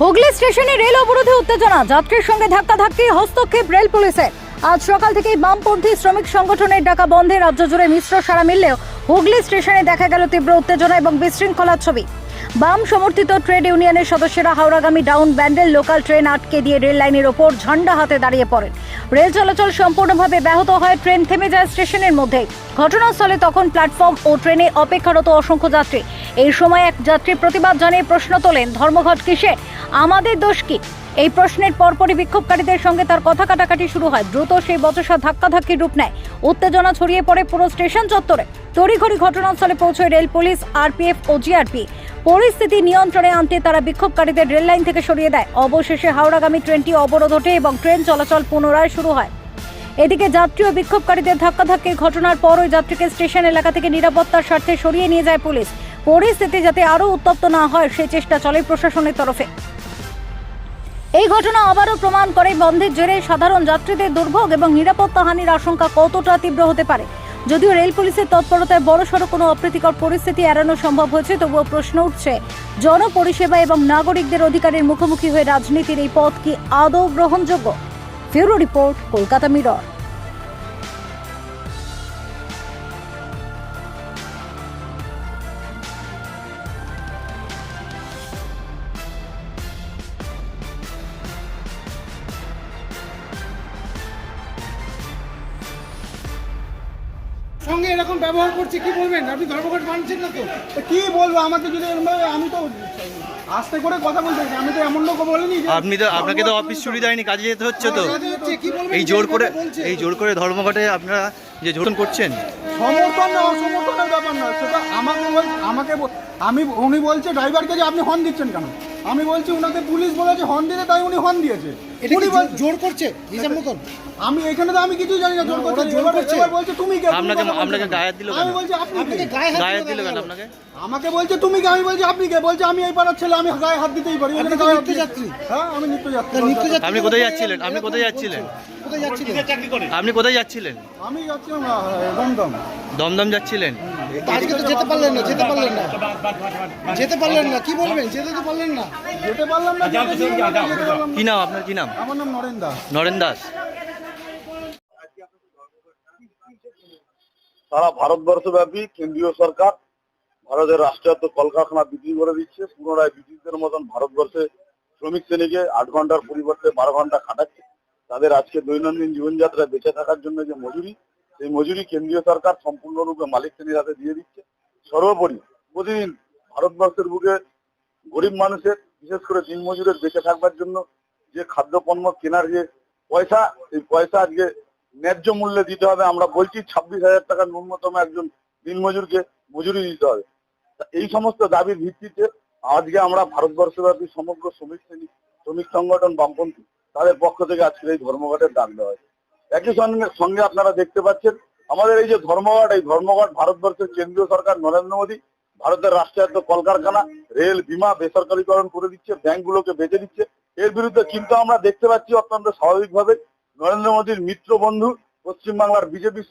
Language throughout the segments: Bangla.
হুগলি স্টেশনে রেল অবরোধে উত্তেজনা। যাত্রীর সঙ্গে ধাক্কাধাক্কি, হস্তক্ষেপ রেল পুলিশের আজ সকাল থেকেই বামপন্থী শ্রমিক সংগঠনের ডাকা বন্ধে রাজ্য জুড়ে মিশ্র সারা মিললেও হুগলি স্টেশনে দেখা গেল তীব্র উত্তেজনা এবং বিশৃঙ্খলার ছবি। বাম সমর্থিত ট্রেড ইউনিয়নের সদস্যরা হাওড়াগামী ডাউন ব্যান্ডেল লোকাল ট্রেন আটকে দিয়ে রেল লাইনের ওপর ঝান্ডা হাতে দাঁড়িয়ে পড়েন। রেল চলাচল সম্পূর্ণভাবে ব্যাহত হয় ট্রেন থেমে যায় স্টেশনের মধ্যে। ঘটনাস্থলে তখন প্ল্যাটফর্ম ও ট্রেনে অপেক্ষারত অসংখ্য যাত্রী। এই সময় এক যাত্রী প্রতিবাদ জানিয়ে প্রশ্ন তোলেন, ধর্মঘট কিসের আমাদের দোষ কি? এই প্রশ্নের পরপরই বিক্ষোভকারীদের সঙ্গে তার কথা কাটাকাটি শুরু হয়। দ্রুত সেই বচসা ধাক্কাধাক্কির রূপ নেয়। উত্তেজনা ছড়িয়ে পড়ে পুরো স্টেশন চত্বরে। তড়িঘড়ি ঘটনাস্থলে পৌঁছয় রেল পুলিশ, আরপিএফ ও জিআরপি। পরিস্থিতি নিয়ন্ত্রণে আনতে তারা বিক্ষোভকারীদের রেল লাইন থেকে সরিয়ে দেয়। অবশেষে হাওড়াগামী ট্রেনটি অবরোধ ওঠে এবং ট্রেন চলাচল পুনরায় শুরু হয়। এদিকে যাত্রী ও বিক্ষোভকারীদের ধাক্কাধাক্কির ঘটনার পর ওই যাত্রীকে স্টেশন এলাকা থেকে নিরাপত্তার স্বার্থে সরিয়ে নিয়ে যায় পুলিশ। পরিস্থিতি যাতে আরও উত্তপ্ত না হয় সেই চেষ্টা চলে প্রশাসনের তরফে। এই ঘটনা আবারও প্রমাণ করে বন্ধের জেরে সাধারণ যাত্রীদের দুর্ভোগ এবং নিরাপত্তা হানির আশঙ্কা কতটা তীব্র হতে পারে। যদিও রেল পুলিশের তৎপরতায় বড়সড় কোনো অপ্রীতিকর পরিস্থিতি এড়ানো সম্ভব হয়েছে, তবুও প্রশ্ন উঠছে, জনপরিষেবা এবং নাগরিকদের অধিকারের মুখোমুখি হয়ে রাজনীতির এই পথ কি আদৌ গ্রহণযোগ্য? Bureau report, Kolkata Mirror. সঙ্গে এরকম ব্যবহার করছে কি বলবেন? আপনি ধর্মঘট মানছেন না তো? তো কি বলব? আমাকে যদি আমি তো আস্তে করে কথা বলতে চাই। আমি তো এমন লোক বলিনি আপনি তো আপনাকে তো অফিস ছুটি দেয়নি কাজে যেতে হচ্ছে তো। এই জোর করে এই জোর করে ধর্মঘটে আপনারা যে জোরন করছেন? সমর্থন না অসমর্থনের ব্যাপার না সেটা আমাকে বল আমাকে আমি উনি বলছে ড্রাইভারকে যে আপনি হর্ন দিচ্ছেন কেন? আমি বলছি উনাকে পুলিশ বলেছে হর্ন দিতে তাই উনি হর্ন দিয়েছে। উনি জোর- করছে? হিসাব মতন আমি এখানে তো আমি কিছুই জানি না জোর করছে জোর করছে? বলছে তুমি কে? আপনাকে আপনাকে গায়ে দিল আমি বলছি আপনি আপনাকে কে? গায়ে দিল কেন? আপনাকে? আমাকে বলছে তুমি কে? আমি বলছি আপনি কে? বলছে আমি এই পাড়ার ছেলে আমি গায়ে হাত দিতেই পারি ওখানে গায়ে হাত। হ্যাঁ আমি নিত্য যাত্রী আপনি কোথায় যাচ্ছিলেন? আপনি কোথায় যাচ্ছিলেন? কোথায় যাচ্ছিলেন? আপনি কোথায় যাচ্ছিলেন? আমি যাচ্ছিলাম দমদম। দমদম যাচ্ছিলেন? আজকে তো যেতে পারলেন না যেতে পারলেন না। যেতে পারলেন না কি বলবেন? যেতে তো পারলেন না। যেতে পারলাম না যেতে পারলাম না, যেতে পারলাম না। কি নাম আপনার কি নাম? আমার নাম নরেন দাস। নরেন দাস। সারা ভারতবর্ষব্যাপী কেন্দ্রীয় সরকার ভারতের রাষ্ট্রায়ত্ত কলকারখানা বিক্রি করে দিচ্ছে। পুনরায় ব্রিটিশদের মতন ভারতবর্ষে শ্রমিক শ্রেণীকে আট ঘণ্টার পরিবর্তে বারো ঘণ্টা খাটাচ্ছে। তাদের আজকে দৈনন্দিন জীবনযাত্রায় বেঁচে থাকার জন্য যে মজুরি, সেই মজুরি কেন্দ্রীয় সরকার সম্পূর্ণরূপে মালিক শ্রেণির হাতে দিয়ে দিচ্ছে। সর্বোপরি প্রতিদিন ভারতবর্ষের বুকে গরিব মানুষের, বিশেষ করে দিনমজুরের বেঁচে থাকবার জন্য যে খাদ্যপণ্য কেনার যে পয়সা, সেই পয়সা আজকে ন্যায্য মূল্যে দিতে হবে। আমরা বলছি ছাব্বিশ হাজার টাকা ন্যূনতম একজন দিনমজুরকে মজুরি দিতে হবে। এই সমস্ত দাবির ভিত্তিতে আজকে আমরা ভারতবর্ষব্যাপী সমগ্র শ্রমিক শ্রেণি, শ্রমিক সংগঠন বামপন্থী তাদের পক্ষ থেকে আজকের এই ধর্মঘটের ডাক দেওয়া হয়েছে। একই সঙ্গে সঙ্গে আপনারা দেখতে পাচ্ছেন, আমাদের এই যে ধর্মঘট, এই ধর্মঘট ভারতবর্ষের কেন্দ্রীয় সরকার নরেন্দ্র মোদী, ভারতের রাষ্ট্রায়ত্ত কলকারখানা, রেল, বিমা, বেসরকারীকরণ করে দিচ্ছে, ব্যাংকগুলোকে বেঁচে দিচ্ছে। এর বিরুদ্ধে কিন্তু আমরা দেখতে পাচ্ছি অত্যন্ত স্বাভাবিকভাবে নরেন্দ্র মোদীর মিত্র বন্ধু, পশ্চিমবাংলার বিজেপি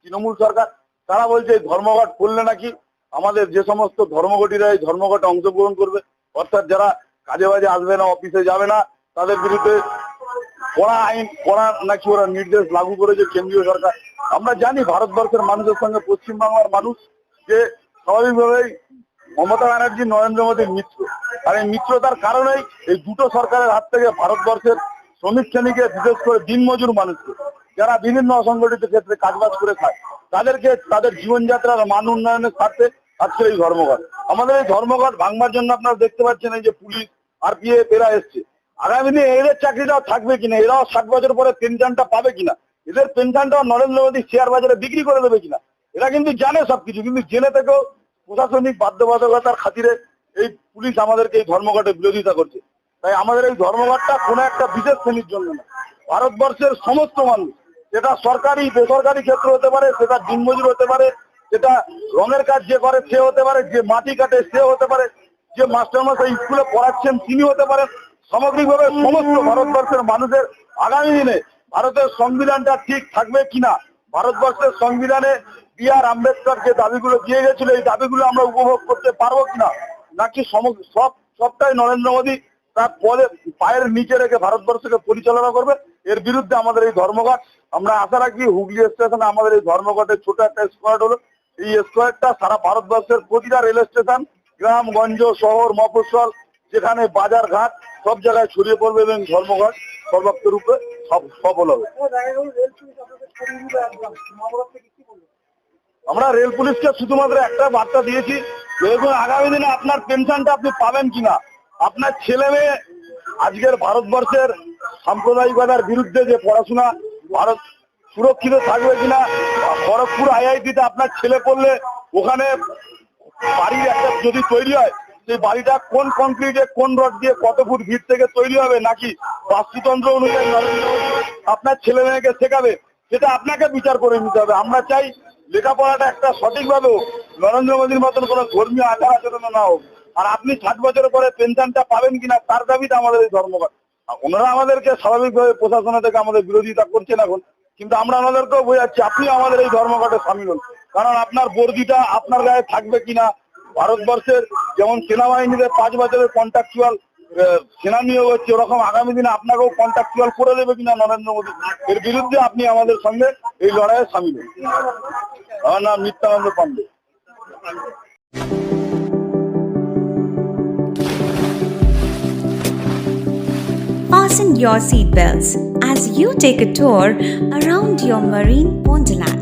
তৃণমূল সরকার, তারা বলছে এই ধর্মঘট করলে নাকি আমাদের যে সমস্ত ধর্মঘটিরা এই ধর্মঘটে অংশগ্রহণ করবে। অর্থাৎ যারা কাজে বাজে আসবে না, অফিসে যাবে না তাদের বিরুদ্ধে কড়া আইন, কড়া নাকি ওরা নির্দেশ লাগু করেছে কেন্দ্রীয় সরকার। আমরা জানি ভারতবর্ষের মানুষের সঙ্গে পশ্চিমবাংলার মানুষ যে স্বাভাবিকভাবেই মমতা ব্যানার্জি, নরেন্দ্র মোদীর মিত্র। আর এই মিত্রতার কারণেই এই দুটো সরকারের হাত থেকে ভারতবর্ষের শ্রমিক শ্রেণীকে, বিশেষ করে দিনমজুর মানুষকে, যারা বিভিন্ন অসংগঠিত ক্ষেত্রে কাজবাজ করে খায়, তাদেরকে তাদের জীবনযাত্রার মান উন্নয়নের স্বার্থে আজকের এই ধর্মঘট। আমাদের এই ধর্মঘট ভাঙবার জন্য আপনারা দেখতে পাচ্ছেন এই যে পুলিশ আর আরপিএফ এরা এসছে। আগামী দিনে এদের চাকরিটাও থাকবে কিনা? এরাও ষাট বছর পরে পেনশনটা পাবে কিনা? এদের পেনশনটাও নরেন্দ্র মোদী শেয়ার বাজারে বিক্রি করে দেবে কিনা? এরা কিন্তু জানে সবকিছু, কিন্তু জেনে থেকেও প্রশাসনিক বাধ্যবাধকতার খাতিরে এই পুলিশ আমাদেরকে এই ধর্মঘটে বিরোধিতা করছে। তাই আমাদের এই ধর্মঘটটা কোনো একটা বিশেষ শ্রেণির জন্য না। ভারতবর্ষের সমস্ত মানুষ সেটা সরকারি, বেসরকারি ক্ষেত্র হতে পারে, সেটা দিনমজুর হতে পারে সেটা রঙের কাজ যে করে সে হতে পারে, যে মাটি কাটে সে হতে পারে, যে মাস্টারমশাই স্কুলে পড়াচ্ছেন তিনি হতে পারেন সামগ্রিকভাবে সমস্ত ভারতবর্ষের মানুষের আগামী দিনে ভারতের সংবিধানটা ঠিক থাকবে কিনা? ভারতবর্ষের সংবিধানে বি আর আম্বেদকর যে দাবিগুলো দিয়ে গেছিল, এই দাবিগুলো আমরা উপভোগ করতে পারব কিনা? নাকি সব, সবটাই নরেন্দ্র মোদী তার পদে, পায়ের নিচে রেখে ভারতবর্ষকে পরিচালনা করবে? এর বিরুদ্ধে আমাদের এই ধর্মঘট, আমরা আশা রাখি হুগলি স্টেশনে আমাদের এই ধর্মঘটের ছোট একটা স্কোয়াড হলো। এই স্কোয়াডটা সারা ভারতবর্ষের প্রতিটা রেল স্টেশন, গ্রামগঞ্জ শহর, মফস্বল, যেখানে বাজার ঘাট সব জায়গায় ছড়িয়ে পড়বে এবং ধর্মঘট সর্বাত্ম রূপে সফল হবে আমরা রেল পুলিশকে শুধুমাত্র একটা বার্তা দিয়েছি দেখুন আগামী দিনে আপনার পেনশনটা আপনি পাবেন কিনা, আপনার ছেলে মেয়ে আজকের ভারতবর্ষের সাম্প্রদায়িকতার বিরুদ্ধে যে পড়াশোনা, ভারত সুরক্ষিত থাকবে কিনা খড়গপুর আইআইটিতে আপনার ছেলে পড়লে ওখানে বাড়ির একটা যদি তৈরি হয় সেই বাড়িটা কোন কংক্রিটে কোন রড দিয়ে কত ফুট ভিড় থেকে তৈরি হবে নাকি বাস্তুতন্ত্র অনুযায়ী নরেন্দ্র আপনার ছেলে মেয়েকে শেখাবে, সেটা আপনাকে বিচার করে নিতে হবে। আমরা চাই লেখাপড়াটা একটা সঠিকভাবে হোক নরেন্দ্র মোদীর মতন কোনো ধর্মীয় আচার আচরণ না হোক। আর আপনি ষাট বছর পরে পেনশনটা পাবেন কিনা, তার দাবিতে আমাদের এই ধর্মঘট ওনারা আমাদেরকে স্বাভাবিকভাবে প্রশাসন থেকে আমাদের বিরোধিতা করছেন এখন, কিন্তু আমরা আমাদেরকেও বোঝাচ্ছি আপনি আমাদের এই ধর্মঘটে সামিল হন। কারণ আপনার বর্দিটা আপনার গায়ে থাকবে কিনা ভারতবর্ষের যেমন সেনাবাহিনীতে পাঁচ বছরের কন্ট্রাকচুয়াল সেনা নিয়োগ হচ্ছে, ওরকম আগামী দিনে আপনাকেও কন্ট্রাকচুয়াল করে দেবে কিনা নরেন্দ্র মোদী, এর বিরুদ্ধে আপনি আমাদের সঙ্গে এই লড়াইয়ে সামিল হন আমার নাম Nityananda Pandey Fasten your seatbelts as you take a tour around your marine wonderland.